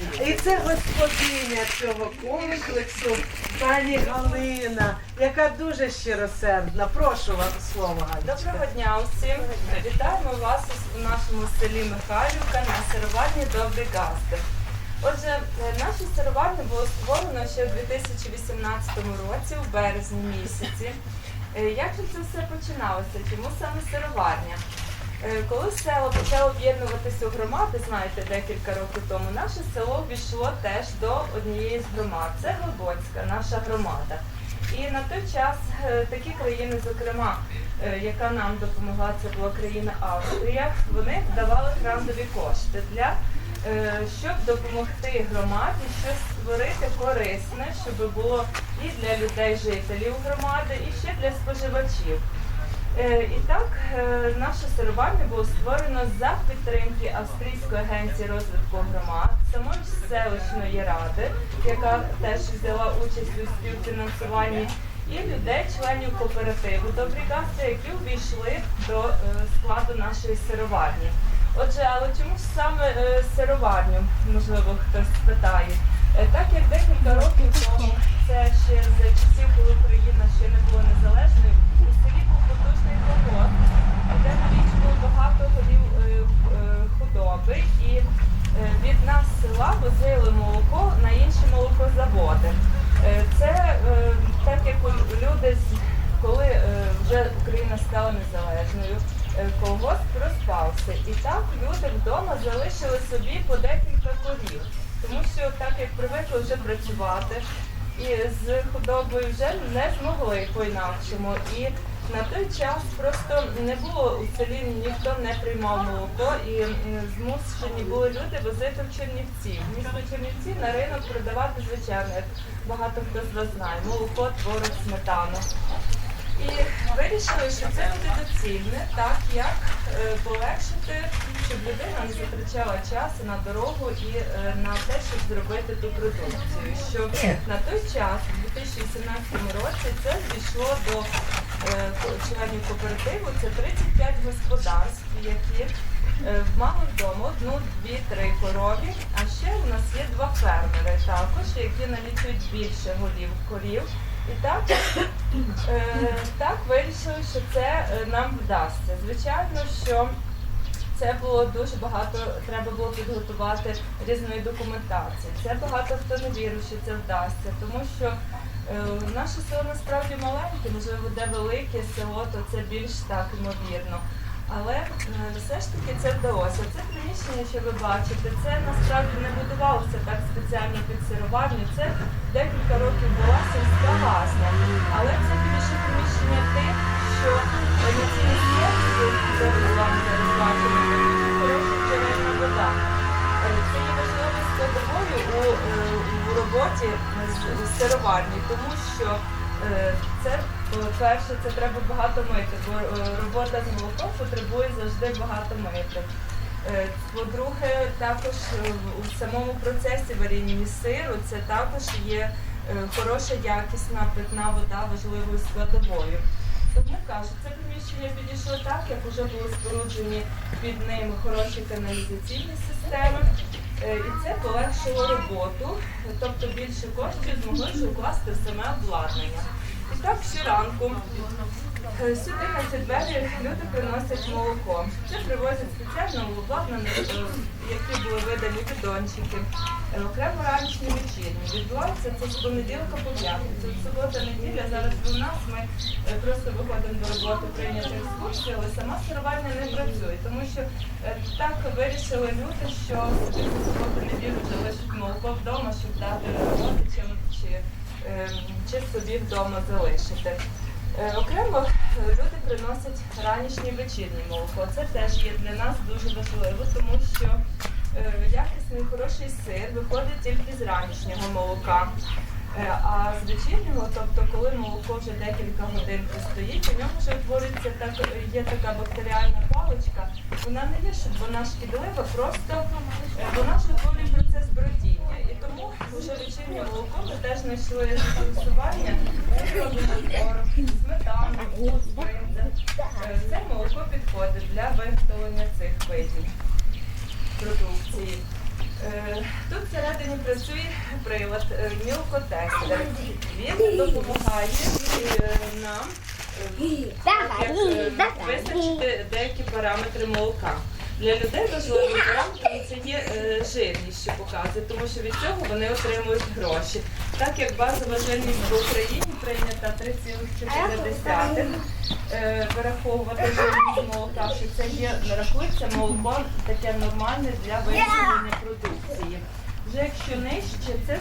І це господиня цього комплексу, пані Галина, яка дуже щиросердна. Прошу вас слово, Галічка. Доброго дня усім! Вітаємо вас у нашому селі Михайлівка на сироварні Добрий Гастер. Отже, наше сироварня було створено ще у 2018 році, у березні місяці. Е, Як же це все починалося? Чому саме сироварня? Е, Коли село почало об'єднуватися у громади, знаєте, декілька років тому, наше село ввійшло теж до однієї з громад. Це Глибоцька, наша громада. І на той час е, такі країни, зокрема, е, яка нам допомогла, це була країна Австрія, вони давали грантові кошти для щоб допомогти громаді щось створити корисне, щоб було і для людей, жителів громади, і ще для споживачів. Е, І так, е, наше сироварня було створено за підтримки Австрійської агенції розвитку громад, самої селищної ради, яка теж взяла участь у співфінансуванні, і людей, членів кооперативу Добрі Гасти, які увійшли до е, складу нашої сироварні. Отже, але чому ж саме сироварню, можливо, хтось спитає? Так як декілька років тому, це ще за часів, коли Україна ще не була незалежною, у селі був потужний колгосп, де налічувало багато голів е, е, худоби, і е, від нас з села возили молоко на інші молокозаводи. Е, Це е, так як у- люди, з- коли е, вже Україна стала незалежною, е, колгосп розпався. І так люди вдома залишили собі по декілька корів. Тому що так як привикли вже працювати і з худобою вже не змогли по-інакшому. І на той час просто не було у селі ніхто не приймав молоко і змушені були люди возити в Чернівці. В Місто Чернівці на ринок продавати звичайно, як багато хто з вас знає, молоко, творог, сметану. І вирішили, що це буде доцільне, так як е, полегшити, щоб людина не затрачала часу на дорогу і е, на те, щоб зробити ту продукцію. Що на той час, у 2018 році, це зійшло до е, членів кооперативу. Це 35 господарств, які мали вдома одну, дві, три корові. А ще у нас є два фермери також, які налічують більше голів корів. І так Е, Так, вирішили, що це е, нам вдасться. Звичайно, що це було дуже багато, треба було підготувати різної документації. Це багато хто не вірив, що це вдасться, тому що е, наше село насправді маленьке, можливо, де велике село, то це більш так ймовірно. Але е, все ж таки це вдалося. Це приміщення, що ви бачите, це насправді не будувалося так спеціально під сироварню. Це декілька років була сільська газня. Але це більше приміщення тим, що на цій бачимо, це хороша джерельна вода. Е, Це є важливою складовою у, е, у роботі з сироварні, тому що це по-перше, це треба багато мити, бо е, робота з молоком потребує завжди багато мити. Е, По-друге, також е, у самому процесі варіння сиру це також є е, хороша якісна питна вода важливою складовою. Тому кажу, це приміщення підійшло так, як вже були споруджені під ними хороші каналізаційні системи. Е, І це полегшило роботу, тобто більше коштів змогли вже укласти саме обладнання. І так щоранку сюди на ці двері люди приносять молоко. Це привозять спеціально обладнані, е, які були видані бідончики. Е, Окремо ранішні вечірні. Відбувається це з понеділка по п'ятницю. Субота, неділя. Зараз у нас ми е, просто виходимо до роботи прийняти екскурсію, але сама сироварня не працює, тому що е, так вирішили люди, що суботу неділю залишать молоко вдома, щоб дати родичам чи, е, чи собі вдома залишити. Е, Окремо е, люди приносять ранішнє вечірнє молоко. Це теж є для нас дуже важливо, тому що е, якісний хороший сир виходить тільки з ранішнього молока. А з вечірнього, тобто коли молоко вже декілька годин постоїть, у ньому вже утворюється так, є така бактеріальна паличка. Вона не є, щоб вона шкідлива, просто вона ж вже молоко ми теж знайшли творог, сметану, бринза. Це молоко підходить для виготовлення цих видів продукції. Е, Тут всередині працює прилад е, мілкотестер. Він допомагає е, нам як, визначити деякі параметри молока. Для людей важливим параметром це є е, жирність, що показує, тому що від цього вони отримують гроші. Так як базова жирність в Україні прийнята 3,4 е, вираховувати жирність молока, що це є рахується молоко таке нормальне для вироблення продукції. Вже якщо нижче, це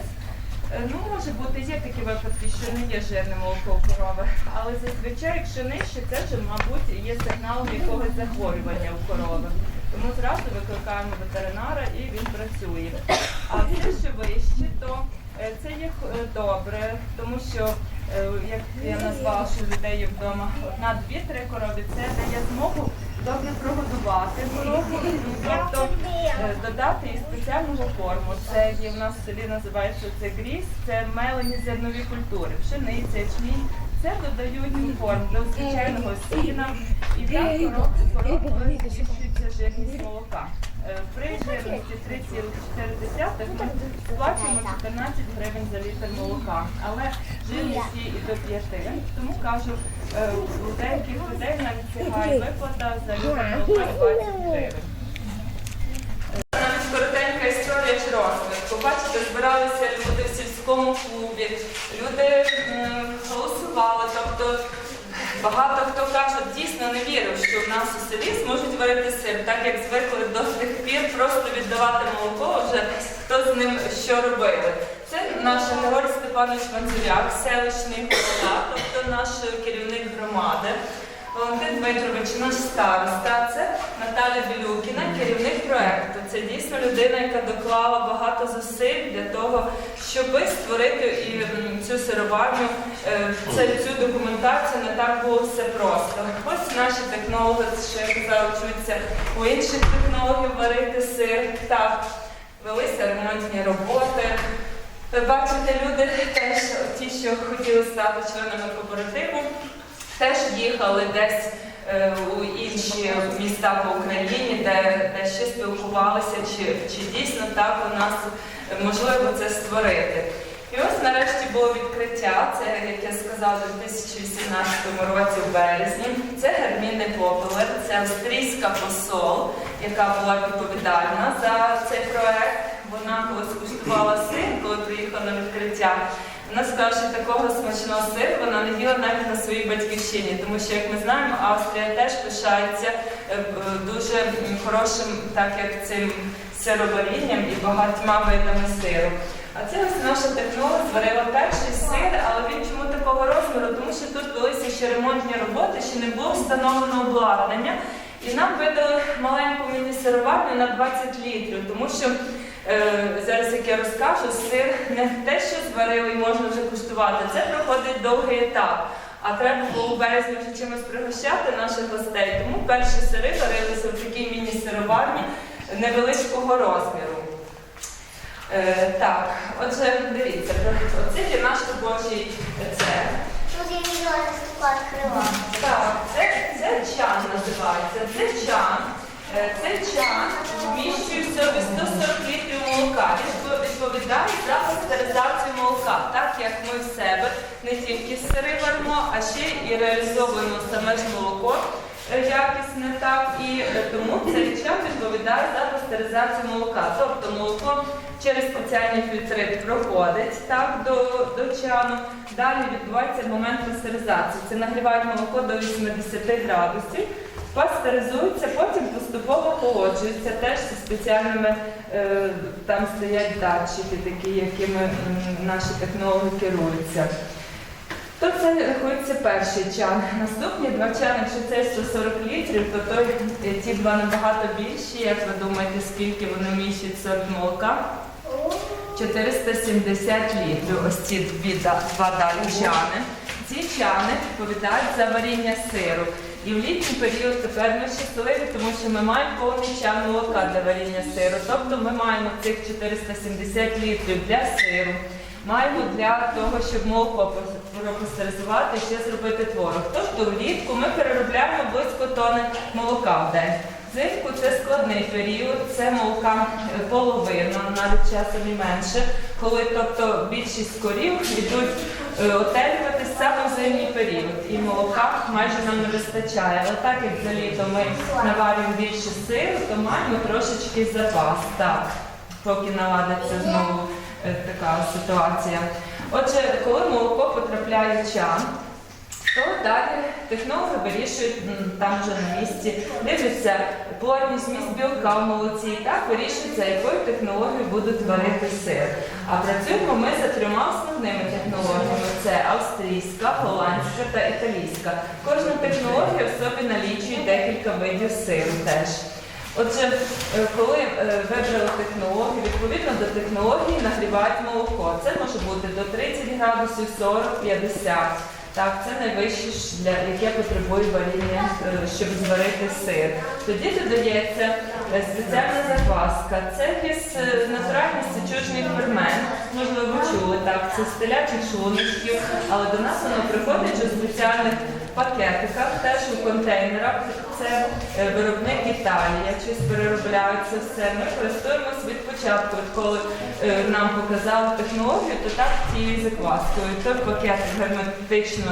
Е, Ну, може бути, є такі випадки, що не є жирне молоко у корови, але зазвичай, якщо нижче, це вже, мабуть, є сигналом якогось захворювання у корови. Тому зразу викликаємо ветеринара і він працює. А все, що вище, то е, це є е, добре, тому що, е, як я назвала, що людей є вдома одна, дві, три корови, це дає змогу добре прогодувати корову, тобто додати і спеціального корму. Це є в нас в селі називається це гріз, це мелені зернові культури, пшениця, ячмінь. Це додають корм до звичайного сіна, і так коровки коровки збільшується жирність молока. Е, При жирності 3,4 ми сплачуємо 14 гривень за літр молока, але жирність є і до 5, тому кажу, е, у деяких людей навіть сягає виплата за літр молока 20 гривень. Навіть коротенька історія ж розвитку. Бачите, збиралися люди в сільському клубі. Тобто багато хто каже, дійсно не вірив, що в нас у селі зможуть варити сир, так як звикли до тих пір просто віддавати молоко, вже хто з ним що робили. Це наш Григорій Степанович Ванзуряк, селищний голова, тобто наш керівник громади. Валентин Дмитрович, наш староста, це Наталя Білюкіна, керівник проекту. Це дійсно людина, яка доклала багато зусиль для того, щоб створити і цю сироварню, е, цю документацію не так було все просто. Ось наші технологи, що я казала, вчуться у інших технологів варити сир. Так, велися ремонтні роботи. Ви бачите, люди теж ті, що хотіли стати членами кооперативу, теж їхали десь е, у інші міста по Україні, де, де ще спілкувалися, чи, чи дійсно так у нас можливо це створити. І ось нарешті було відкриття, це, як я сказала, у 2018 році в березні. Це Герміни Попелер, це австрійська посол, яка була відповідальна за цей проект. Вона коли скуштувала сир, коли приїхала на відкриття. Сказала, що такого смачного сиру вона не їла навіть на своїй батьківщині, тому що, як ми знаємо, Австрія теж пишається е, е, дуже хорошим, так як цим сироварінням і багатьма видами сиру. А це ось наша технолог зварила перший сир, але він чому такого розміру? Тому що тут велися ще ремонтні роботи, ще не було встановлено обладнання. І нам видали маленьку міні-сироварню на 20 літрів, тому що зараз, як я розкажу, сир не те, що зварили і можна вже куштувати, це проходить довгий етап. А треба було у березні вже чимось пригощати наших гостей. Тому перші сири варилися в такій міні-сироварні невеличкого розміру. Е, так, отже, дивіться, оце є наш робочий цех. Тут я такое. Так, це, це чан називається. Це чан. Е, Цей чан вміщує в 140 літрів молока. Він відповідає за пастеризацію молока, так як ми в себе не тільки сири варимо, а ще і реалізовуємо саме ж молоко е, якісне, так і е, тому цей чан відповідає за пастеризацію молока. Тобто молоко через спеціальні фільтри проходить так до, до чану. Далі відбувається момент пастеризації. Це нагрівають молоко до 80 градусів, пастеризується, потім поступово охолоджується теж зі спеціальними, е, там стоять датчики, такі, якими наші технологи керуються. То це рахується перший чан. Наступні два чани, якщо це 140 літрів, то той, е, ті два набагато більші. Як ви думаєте, скільки вони вміщують сорт молока? 470 літрів. Ось ці дві два далі чани. Ці чани відповідають за варіння сиру. І в літній період тепер ми щасливі, тому що ми маємо повний чан молока для варіння сиру. Тобто ми маємо цих 470 літрів для сиру. Маємо для того, щоб молоко пропастеризувати ще зробити творог. Тобто влітку ми переробляємо близько тони молока в день. Взимку це складний період, це молока е, половина, навіть часом і менше, коли тобто більшість корів йдуть отелюватись саме в зимній період. І молока майже нам не вистачає. Але так як за літо ми наварюємо більше сиру, то маємо трошечки запас. Так, поки наладиться знову е, така ситуація. Отже, коли молоко потрапляє в чан, то далі технологи вирішують там вже на місці, дивляться плотність міст білка в молоці, і так вирішують, за якою технологією будуть варити сир. А працюємо ми за трьома основними технологіями: це австрійська, голландська та італійська. Кожна технологія в собі налічує декілька видів сиру теж. Отже, е, коли е, вибрали технологію, відповідно до технології нагрівають молоко. Це може бути до 30 градусів, 40, 50. Так, це найвище, ж для яке потребує варіння, е, щоб зварити сир. Тоді додається спеціальна закваска. Це якийсь е, натуральний сечучний фермент. Можливо, ви чули так, це з телячих шлуночків, але до нас воно приходить у спеціальних пакетиках, теж у контейнерах. Це е, виробник Італія, щось переробляють це все. Ми користуємося від початку, відколи е, нам показали технологію, то так цією закваскою. Той пакет герметично,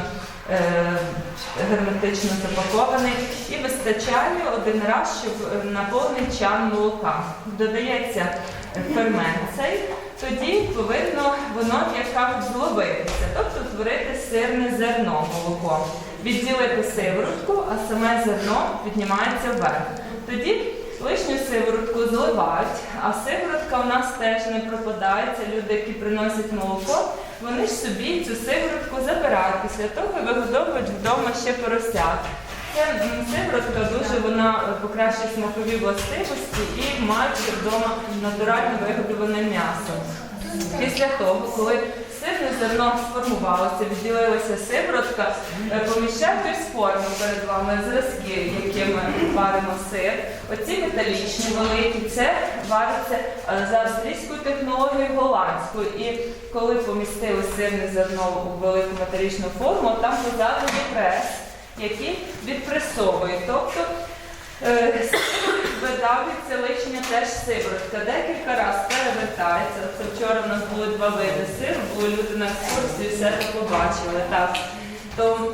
герметично запакований і вистачає один раз, щоб е, наповнити чан молока. Додається е, фермент цей, тоді повинно воно, як зловитися, тобто творити сирне зерно молоко. Відділити сиворотку, а саме зерно піднімається вверх. Тоді лишню сиворотку зливають, а сиворотка у нас теж не пропадає. Це люди, які приносять молоко, вони ж собі цю сиворотку забирають після того і вигодовують вдома ще поросят. Це сиворотка дуже вона покращує смакові властивості і мають вдома натурально вигодоване м'ясо. Після того, коли сирне зерно сформувалося, відділилася сиворотка, е, форму перед вами зразки, якими варимо сир. Оці металічні великі, це вариться е, за австрійською технологією голландською. І коли помістили сирне зерно у велику металічну форму, там позаду прес, який відпресовує. Тобто Видавлюється лишня теж сиворотка. Декілька разів перевертається. Це вчора в нас було два види сиру, були люди на екскурсії, все це побачили. Так. То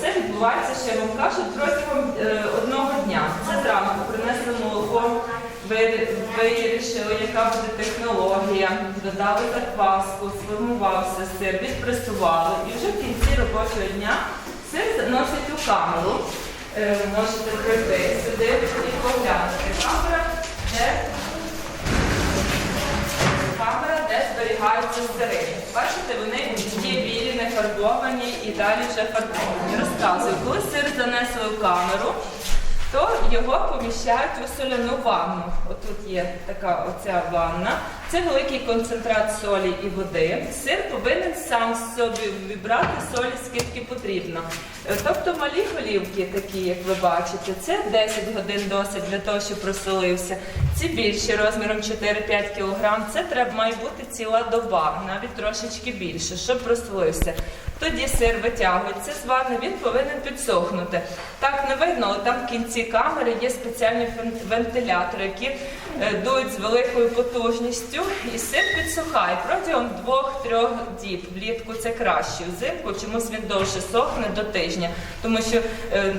це відбувається, ще я вам кажу, протягом е, одного дня. Це зранку принесли молоко, вирішили, яка буде технологія, додали закваску, сформувався сир, відпресували. І вже в кінці робочого дня сир заносять у камеру. Можете прийти сюди і поглянути. Камера, де, камера, де зберігаються сири. Бачите, вони є білі, не фарбовані і далі вже фарбовані. Розказую, коли сир занесли в камеру, то його поміщають у соляну ванну. Отут є така оця ванна. Це великий концентрат солі і води. Сир повинен сам собі вибрати солі, скільки потрібно. Е, Тобто малі голівки, такі, як ви бачите, це 10 годин досить для того, щоб просолився. Ці більші розміром 4-5 кг, це треба має бути ціла доба, навіть трошечки більше, щоб просолився. Тоді сир витягується з ванни, він повинен підсохнути. Так не видно, там в кінці камери є спеціальні вентилятори, які дують з великою потужністю, і сир підсухає протягом 2-3 діб. Влітку це краще. Взимку чомусь він довше сохне до тижня, тому що е,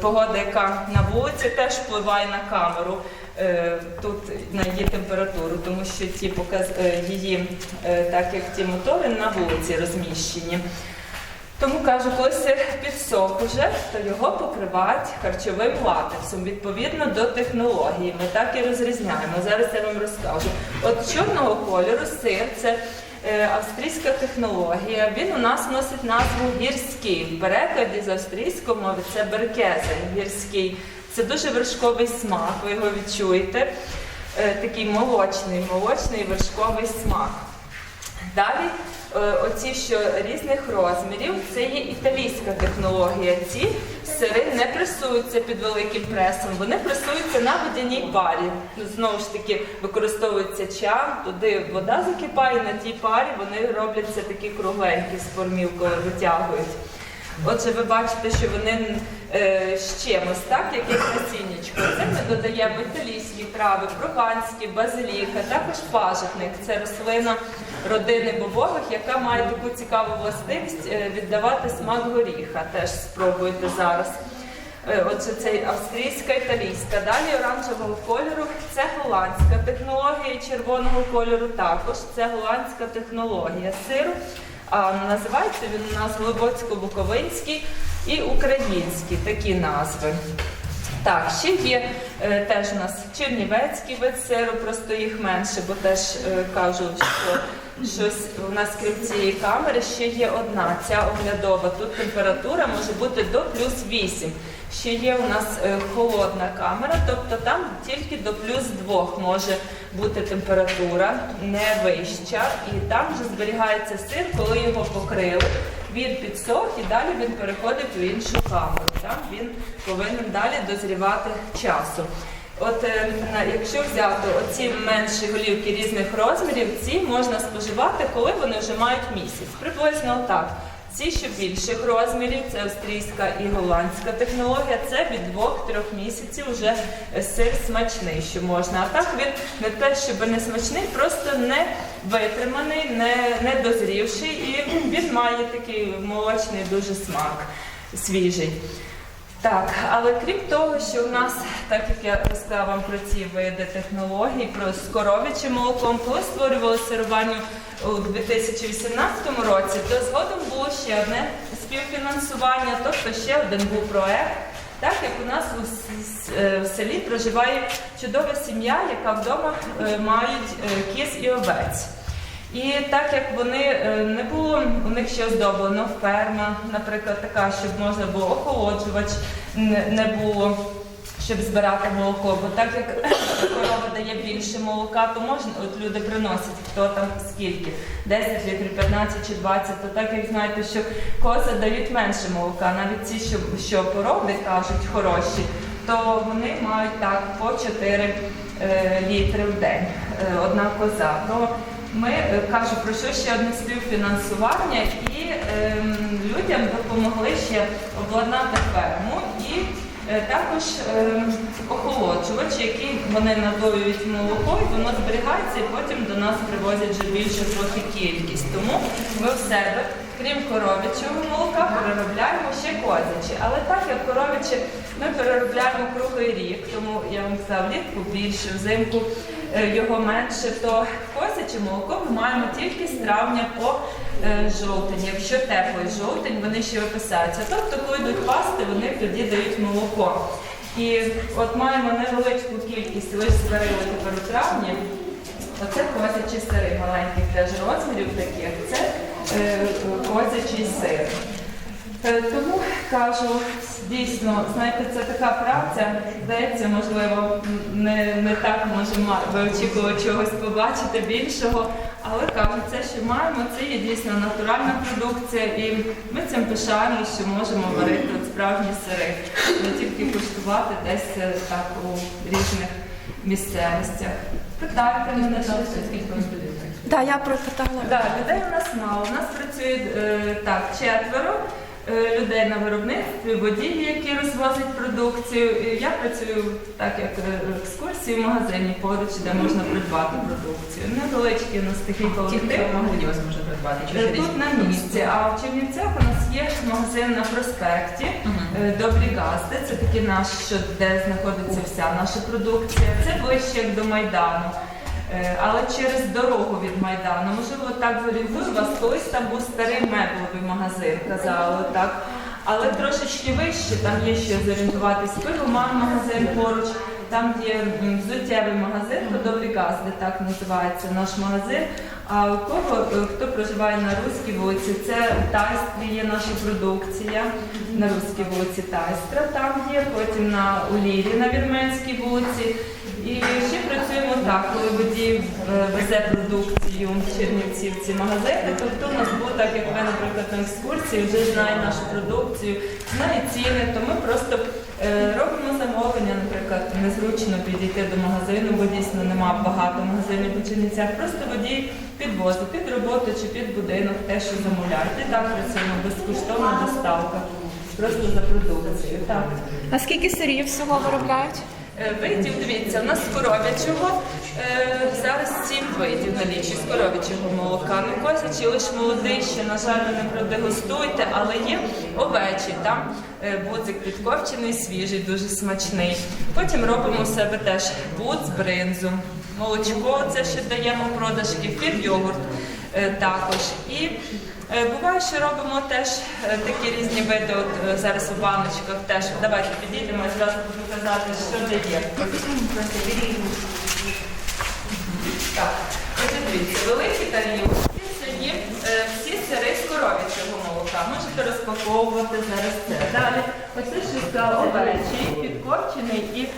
погода, яка на вулиці, теж впливає на камеру. е, Тут на її температуру, тому що ті показ е, її, е, так як ті мотори на вулиці розміщені. Тому кажу, коли сир підсох уже, то його покривають харчовим латексом відповідно до технології. Ми так і розрізняємо. Зараз я вам розкажу. От чорного кольору сир це е, австрійська технологія. Він у нас носить назву гірський. В перекладі з австрійської мови це беркезен гірський. Це дуже вершковий смак, ви його відчуєте. Е, такий молочний, молочний вершковий смак. Далі е, оці, що різних розмірів, це є італійська технологія. Ці сири не пресуються під великим пресом, вони пресуються на водяній парі. Ну, Знову ж таки, використовується чан, туди вода закипає, на тій парі вони робляться такі кругленькі з формів, коли витягують. Отже, ви бачите, що вони е, з чимось, так, якесь насіннячко. Це ми додаємо італійські трави, прованські, базиліка, також пажитник. Це рослина родини бобових, яка має таку цікаву властивість е, віддавати смак горіха. Теж спробуйте зараз. Е, Отже, це австрійська, італійська. Далі оранжевого кольору це голландська технологія червоного кольору також. Це голландська технологія сиру. А називається він у нас Глибоцько-Буковинський і український такі назви. Так, ще є е, теж у нас чернівецький вид сиру, просто їх менше, бо теж е, кажу, що щось у нас крім цієї камери ще є одна, ця оглядова. Тут температура може бути до плюс 8. Ще є у нас е, холодна камера, тобто там тільки до плюс 2 може бути температура, не вища. І там вже зберігається сир, коли його покрили. Він підсох і далі він переходить у іншу камеру. Там він повинен далі дозрівати часу. От е, якщо взяти оці менші голівки різних розмірів, ці можна споживати, коли вони вже мають місяць. Приблизно так. Ці, що більших розмірів, це австрійська і голландська технологія, це від 2-3 місяців вже сир смачний, що можна. А так він не те, щоб не смачний, просто не витриманий, не, не дозрівший, і він має такий молочний дуже смак свіжий. Так, але крім того, що у нас, так як я розказала вам про ці види технологій, про з коров'ячим молоком, коли створювали сирування у 2018 році, то згодом було ще одне співфінансування, тобто ще один був проект. Так як у нас у е, селі проживає чудова сім'я, яка вдома е, мають е, кіз і овець. І так як вони е, не було у них ще оздоблено ферма, наприклад, така, щоб можна було охолоджувач не було, щоб збирати молоко. Бо так як корова дає більше молока, то можна, от люди приносять хто там скільки, 10 літрів, 15 чи 20, то так як знаєте, що кози дають менше молока, навіть ті, що, що породи кажуть хороші, то вони мають так по 4 е, літри в день, е, одна коза. То ми е, кажу про що ще одне співфінансування, і ем, людям допомогли ще обладнати ферму і е, також ем, охолоджувач, який вони надоюють молоко, і воно зберігається, і потім до нас привозять вже більшу трохи кількість. Тому ми в себе, крім коров'ячого молока, переробляємо ще козячі. Але так як коров'яче ми переробляємо круглий рік, тому я вам сказала, влітку більше, взимку е, його менше, то козяче молоко ми маємо тільки з травня по е, жовтень. Якщо теплий жовтень, вони ще виписаються. Тобто, коли йдуть пасти, вони тоді дають молоко. І от маємо невеличку кількість лише зварили тепер у травні. Оце козячі сири маленьких теж розмірів таких. Це е, козячий сир. Е, Тому кажу, дійсно, знаєте, це така праця, здається, можливо, не, не так може ма- ви очікували чогось побачити більшого, але кажу, це, що маємо, це є дійсно натуральна продукція, і ми цим пишаємо, що можемо варити от справжні сири, не тільки куштувати десь е, так у різних місцевостях. Питайте мене щось. Да, я пропитала. Так, людей у нас мало. У нас працює е, так, четверо людей на виробництві, водії, які розвозять продукцію. Я працюю так, як е, екскурсії в магазині поруч, де можна придбати продукцію. Невеличкий у нас такий колектив. можна придбати? Е, Тут на місці, а в Чернівцях у нас є магазин на проспекті е, Добрі Газди. Це такий наш, що де знаходиться вся наша продукція. Це ближче як до Майдану. Е, Але через дорогу від Майдану, можливо, так зорієнтую вас, колись там був старий меблевий магазин, казали так. Але трошечки вище, там є ще зорієнтуватись пивоман магазин поруч, там є взуттєвий магазин, то добрі газди, так називається наш магазин. А у кого е, хто проживає на Руській вулиці, це в є наша продукція. На Руській вулиці Тайстра там є, потім на Улірі на Вірменській вулиці. І ще працюємо так, коли водій е, везе продукцію в Чернівці в ці магазини. Тобто у нас було так, як ви, наприклад, на екскурсії вже знає нашу продукцію, знає ціни, то ми просто е, робимо замовлення, наприклад, незручно підійти до магазину, бо дійсно нема багато магазинів у Чернівцях. Просто водій під підвозу, під роботу чи під будинок, те, що замовляєте. Так працюємо безкоштовна доставка. Просто за продукцією. Так. А скільки сирів всього виробляють? Е, Видів, дивіться, у нас з коров'ячого е, зараз сім видів налічі з коров'ячого молока. Ну, козячі лише молодий, ще, на жаль, ви не продегустуйте, але є овечі, там е, будзик підкопчений, свіжий, дуже смачний. Потім робимо у себе теж будз, бринзу, молочко, це ще даємо в продаж, кефір, йогурт також. І Е, Буває, що робимо теж е, такі різні види. От е, зараз у баночках теж. Давайте підійдемо і зразу буду казати, що де є. Так, отже, дивіться, великі тарілки це є е, всі сири з коров'ячого молока. Можете розпаковувати зараз це. Далі, оце шістка овечий, підкопчений і е,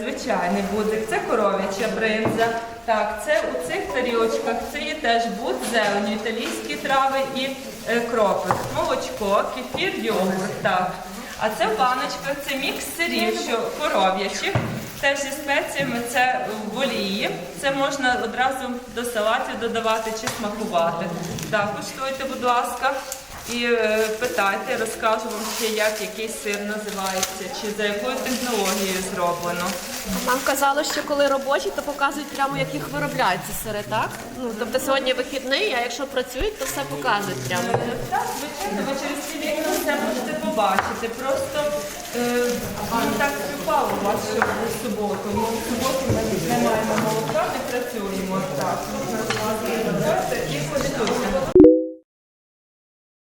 звичайний будик. Це коров'яча бринза. Так, це у цих тарілочках це є теж буд, зелень, італійські трави і е, кропик, молочко, кефір, йогурт. Так. А це в баночках це мікс сирів, що коров'ячих. Теж зі спеціями це в олії. Це можна одразу до салатів додавати чи смакувати. Так, куштуйте, будь ласка, і е, питайте, розкажу вам ще, як який сир називається, чи за якою технологією зроблено. Нам казали, що коли робочі, то показують прямо, як їх виробляють ці сири, так? Ну, тобто сьогодні вихідний, а якщо працюють, то все показують прямо. Е, Так, звичайно, ви через ці вікна все можете побачити. Просто е, ну, так співпало у вас, що в суботу. Ми в суботу ми не маємо молока, не працюємо. Так, і ходить